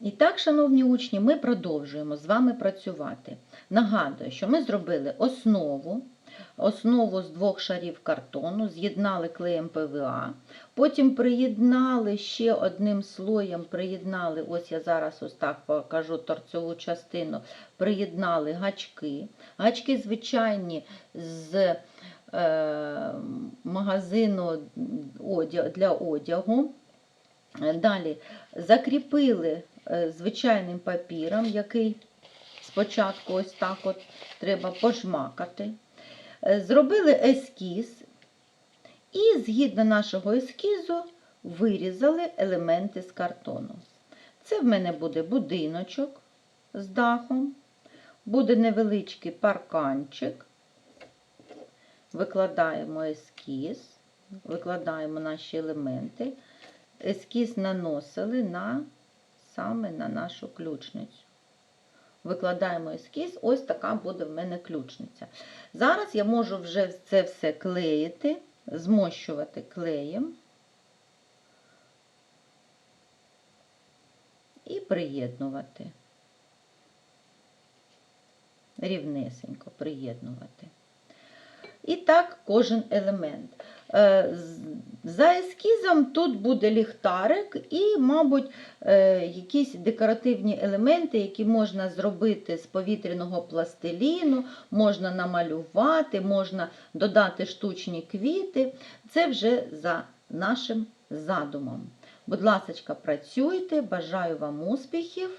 І так, шановні учні, ми продовжуємо з вами працювати. Нагадую, що ми зробили основу, основу з двох шарів картону, з'єднали клеєм ПВА, потім приєднали ще одним слоєм, приєднали, ось я зараз ось так покажу торцеву частину, приєднали гачки. Гачки звичайні з е, магазину для одягу. Далі закріпили звичайним папіром, який спочатку ось так от треба пожмакати. Е, Зробили ескіз і згідно нашого ескізу вирізали елементи з картону. Це в мене буде будиночок з дахом, буде невеличкий парканчик. Викладаємо ескіз, викладаємо наші елементи. Ескіз наносили на саме на нашу ключницю. Викладаємо ескіз, ось така буде в мене ключниця. Зараз я можу вже це все клеїти, змощувати клеєм і приєднувати. Рівнесенько приєднувати. І так кожен елемент. Е, За ескізом тут буде ліхтарик і, мабуть, е, якісь декоративні елементи, які можна зробити з повітряного пластиліну, можна намалювати, можна додати штучні квіти. Це вже за нашим задумом. Будь ласка, працюйте, бажаю вам успіхів.